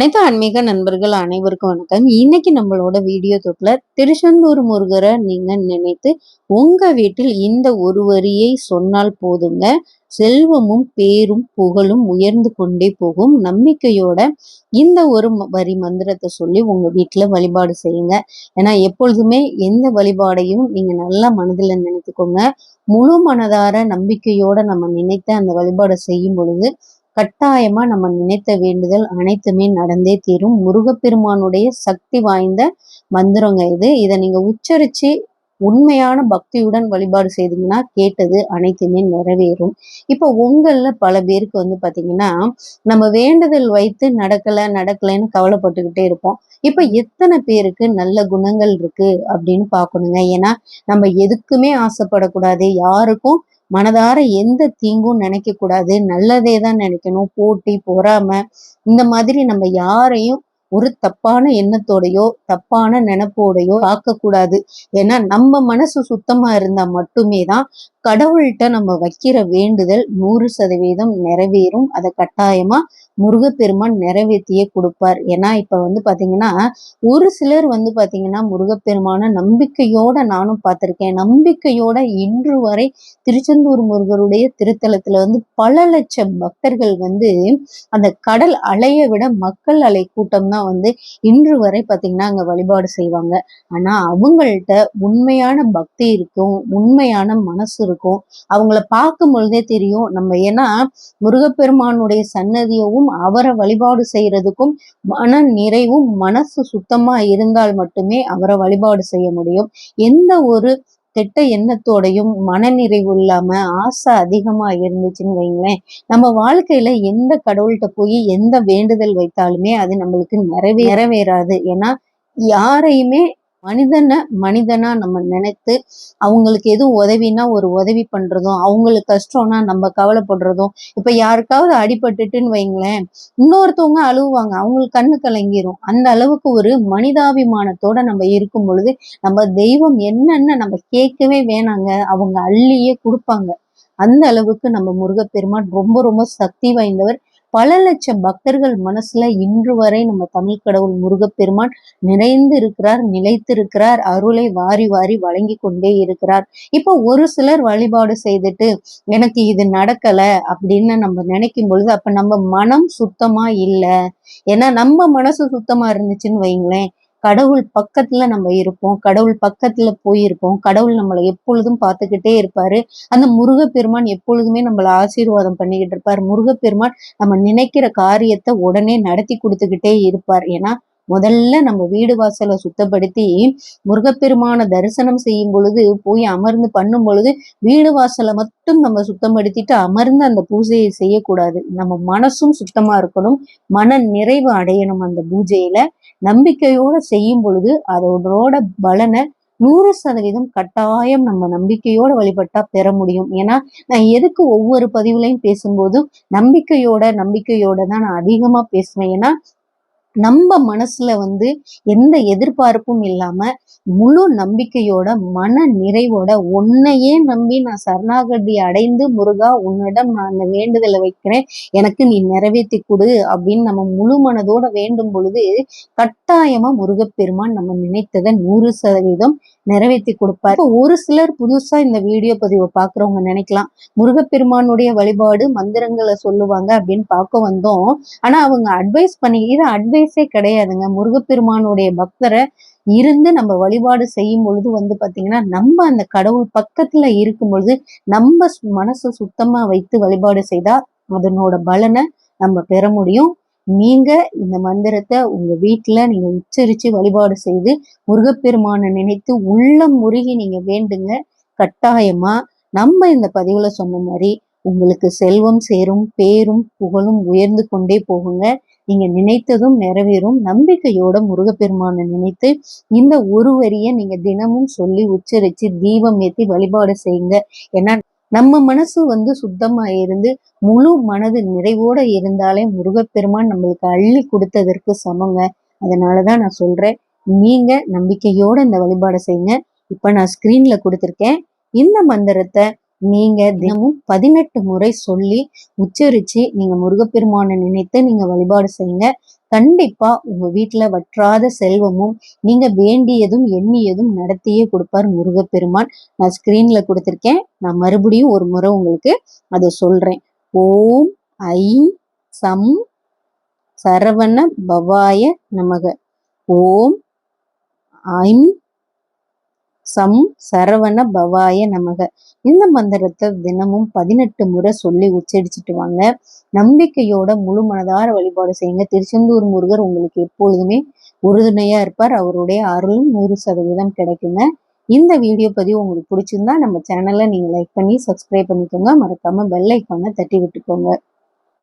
அனைத்து ஆன்மீக நண்பர்கள் அனைவருக்கும் வணக்கம். இன்னைக்கு நம்மளோட வீடியோ தொட்டில் திருச்செந்தூர் முருகரை நீங்க நினைத்து உங்க வீட்டில் இந்த ஒரு வரியை சொன்னால் போதுங்க. செல்வமும் பேரும் புகழும் உயர்ந்து கொண்டே போகும். நம்பிக்கையோட இந்த ஒரு வரி மந்திரத்தை சொல்லி உங்க வீட்டுல வழிபாடு செய்யுங்க. ஏன்னா எப்பொழுதுமே எந்த வழிபாடையும் நீங்க நல்லா மனதில் நினைத்துக்கோங்க. முழு மனதார நம்பிக்கையோட நம்ம நினைத்து அந்த வழிபாடை செய்யும் பொழுது கட்டாயமா நம்ம நினைத்த வேண்டுதல் அனைத்துமே நடந்தே தீரும். முருகப்பெருமானுடைய சக்தி வாய்ந்த மந்திரங்க இது. இதை நீங்க உச்சரிச்சு உண்மையான பக்தியுடன் வழிபாடு செய்தீங்கன்னா கேட்டது அனைத்துமே நிறைவேறும். இப்போ உங்களில் பல பேருக்கு வந்து பார்த்தீங்கன்னா நம்ம வேண்டுதல் வைத்து நடக்கலை நடக்கலைன்னு கவலைப்பட்டுக்கிட்டே இருப்போம். இப்போ எத்தனை பேருக்கு நல்ல குணங்கள் இருக்கு அப்படின்னு பார்க்கணுங்க. ஏன்னா நம்ம எதுக்குமே ஆசைப்படக்கூடாது. யாருக்கும் மனதார எந்த தீங்கும் நினைக்க கூடாது. நல்லதே தான் நினைக்கணும். போட்டி பொறாம இந்த மாதிரி நம்ம யாரையும் ஒரு தப்பான எண்ணத்தோடையோ தப்பான நினப்போடையோ ஆக்கக்கூடாது ஏன்னா நம்ம மனசு சுத்தமா இருந்தா மட்டுமே தான் கடவுள்கிட்ட நம்ம வைக்கிற வேண்டுதல் நூறு சதவீதம் நிறைவேறும். அதை கட்டாயமா முருகப்பெருமான் நிறைவேற்றியே கொடுப்பார். ஏன்னா இப்போ வந்து பார்த்தீங்கன்னா ஒரு சிலர் வந்து பார்த்தீங்கன்னா முருகப்பெருமான நம்பிக்கையோட நானும் பார்த்துருக்கேன். நம்பிக்கையோட இன்று வரை திருச்செந்தூர் முருகருடைய திருத்தலத்தில் வந்து பல லட்சம் பக்தர்கள் வந்து அந்த கடல் அலையை விட மக்கள் அலை கூட்டம் தான் வந்து இன்று வரை பார்த்தீங்கன்னா அங்கே வழிபாடு செய்வாங்க. ஆனால் அவங்கள்ட்ட உண்மையான பக்தி இருக்கும் உண்மையான மனசு இருக்கும். அவங்கள பார்க்கும் பொழுதே தெரியும். நம்ம ஏன்னா முருகப்பெருமானுடைய சன்னதியவும் அவரை வழிபாடு செய்யறதுக்கும் மன நிறைவும் மனசு சுத்தமா இருந்தால் மட்டுமே அவரை வழிபாடு செய்ய முடியும். எந்த ஒரு கெட்ட எண்ணத்தோடையும் மனநிறைவு இல்லாம ஆசை அதிகமா இருந்துச்சுன்னு வைங்களேன் நம்ம வாழ்க்கையில எந்த கடவுள்கிட்ட போய் எந்த வேண்டுதல் வைத்தாலுமே அது நம்மளுக்கு நிறைவே நிறைவேறாது. ஏன்னா யாரையுமே மனிதனை மனிதனா நம்ம நினைத்து அவங்களுக்கு எதுவும் உதவினா ஒரு உதவி பண்றதும் அவங்களுக்கு கஷ்டம்னா நம்ம கவலைப்படுறதும் இப்ப யாருக்காவது அடிபட்டுட்டுன்னு வைங்களேன் இன்னொருத்தவங்க அழுவாங்க அவங்களுக்கு கண்ணு கலங்கிரும். அந்த அளவுக்கு ஒரு மனிதாபிமானத்தோட நம்ம இருக்கும் பொழுது நம்ம தெய்வம் என்னன்னு நம்ம கேட்கவே வேணாங்க அவங்க அள்ளியே கொடுப்பாங்க. அந்த அளவுக்கு நம்ம முருகப்பெருமான் ரொம்ப ரொம்ப சக்தி வாய்ந்தவர். பல லட்சம் பக்தர்கள் மனசுல இன்று வரை நம்ம தமிழ் கடவுள் முருகப்பெருமான் நிறைந்து இருக்கிறார் நிலைத்திருக்கிறார் அருளை வாரி வாரி வழங்கி கொண்டே இருக்கிறார். இப்போ ஒரு சிலர் வழிபாடு செய்துட்டு எனக்கு இது நடக்கல அப்படின்னு நம்ம நினைக்கும் பொழுது அப்ப நம்ம மனம் சுத்தமா இல்லை. ஏன்னா நம்ம மனசு சுத்தமா இருந்துச்சுன்னு வைங்களேன். கடவுள் பக்கத்துல நம்ம இருப்போம் கடவுள் பக்கத்துல போயிருப்போம் கடவுள் நம்மளை எப்பொழுதும் பார்த்துக்கிட்டே இருப்பாரு. அந்த முருகப்பெருமான் எப்பொழுதுமே நம்மளை ஆசீர்வாதம் பண்ணிக்கிட்டு இருப்பார். முருகப்பெருமான் நம்ம நினைக்கிற காரியத்தை உடனே நடத்தி கொடுத்துக்கிட்டே இருப்பார். ஏன்னா முதல்ல நம்ம வீடு வாசலை சுத்தப்படுத்தி முருகப்பெருமான தரிசனம் செய்யும் பொழுது போய் அமர்ந்து பண்ணும் பொழுது வீடு வாசலை மட்டும் நம்ம சுத்தப்படுத்திட்டு அமர்ந்து அந்த பூஜையை செய்யக்கூடாது. நம்ம மனசும் சுத்தமா இருக்கணும். மன நிறைவு அடையணும் அந்த பூஜையில. நம்பிக்கையோட செய்யும் பொழுது அதோட பலனை நூறு சதவீதம் கட்டாயம் நம்ம நம்பிக்கையோட வழிபட்டா பெற முடியும். ஏன்னா நான் எதுக்கு ஒவ்வொரு பதிவுலையும் பேசும்போதும் நம்பிக்கையோட நம்பிக்கையோட தான் நான் அதிகமா பேசுவேன். ஏன்னா நம்ம மனசுல வந்து எந்த எதிர்பார்ப்பும் இல்லாம முழு நம்பிக்கையோட மன நிறைவோட உன்னையே நம்பி நான் சரணாகதி அடைந்து முருகா உன்னிடம் நான் அந்த வேண்டுதலை வைக்கிறேன். எனக்கு நீ நிறைவேற்றி கொடு அப்படின்னு நம்ம முழு மனதோட வேண்டும் பொழுது கட்டாயமா முருகப்பெருமான் நம்ம நினைத்ததை நூறு சதவீதம் நிறைவேற்றி கொடுப்பார். ஒரு சிலர் புதுசா இந்த வீடியோ பதிவை பாக்குறவங்க நினைக்கலாம். முருகப்பெருமானுடைய வழிபாடு மந்திரங்களை சொல்லுவாங்க அப்படின்னு பார்க்க வந்தோம். ஆனா அவங்க அட்வைஸ் பண்ணி இது அட்வைஸே கிடையாதுங்க. முருகப்பெருமானுடைய பக்தரை இருந்து நம்ம வழிபாடு செய்யும் பொழுது வந்து பாத்தீங்கன்னா நம்ம அந்த கடவுள் பக்கத்துல இருக்கும் பொழுது நம்ம மனசு சுத்தமா வைத்து வழிபாடு செய்தா அதனோட பலனை நம்ம பெற முடியும். நீங்க இந்த மந்திரத்தை உங்க வீட்டுல நீங்க உச்சரிச்சு வழிபாடு செய்து முருகப்பெருமானை நினைத்து உள்ளம் முருகி நீங்க வேண்டுங்க. கட்டாயமா நம்ம இந்த பதிவுல சொன்ன மாதிரி உங்களுக்கு செல்வம் சேரும் பேரும் புகழும் உயர்ந்து கொண்டே போகுங்க. நீங்க நினைத்ததும் நிறைவேறும். நம்பிக்கையோட முருகப்பெருமானை நினைத்து இந்த ஒரு வரிய நீங்க தினமும் சொல்லி உச்சரிச்சு தீபம் ஏற்றி வழிபாடு செய்யுங்க. ஏன்னா நம்ம மனசு வந்து சுத்தமா இருந்து முழு மனது நிறைவோட இருந்தாலே முருகப்பெருமான் நம்மளுக்கு அள்ளி கொடுத்ததற்கு சமங்க. அதனாலதான் நான் சொல்றேன் நீங்க நம்பிக்கையோட இந்த வழிபாடை செய்யுங்க. இப்ப நான் ஸ்கிரீன்ல கொடுத்துருக்கேன். இந்த மந்திரத்தை நீங்க தினமும் பதினெட்டு முறை சொல்லி உச்சரிச்சு நீங்க முருகப்பெருமானை நினைத்து நீங்க வழிபாடு செய்யுங்க. கண்டிப்பா உங்க வீட்டுல வற்றாத செல்வமும் நீங்க வேண்டியதும் எண்ணியதும் நடத்தியே கொடுப்பார் முருகப்பெருமான். நான் ஸ்கிரீன்ல கொடுத்துருக்கேன். நான் மறுபடியும் ஒரு முறை உங்களுக்கு அதை சொல்றேன். ஓம் ஐ சம் சரவண பவாய நமக. ஓம் ஐம் சம் சரவண பவாய நமக. இந்த மந்திரத்தை தினமும் பதினெட்டு முறை சொல்லி உச்சரிச்சுட்டு வாங்க. நம்பிக்கையோட முழு மனதார வழிபாடு செய்யுங்க. திருச்செந்தூர் முருகர் உங்களுக்கு எப்பொழுதுமே உறுதுணையா இருப்பார். அவருடைய அருளும் நூறு சதவீதம் கிடைக்குங்க. இந்த வீடியோ பதிவு உங்களுக்கு பிடிச்சிருந்தா நம்ம சேனலை நீங்க லைக் பண்ணி சப்ஸ்கிரைப் பண்ணிக்கோங்க. மறக்காம பெல் ஐக்கானை தட்டி விட்டுக்கோங்க.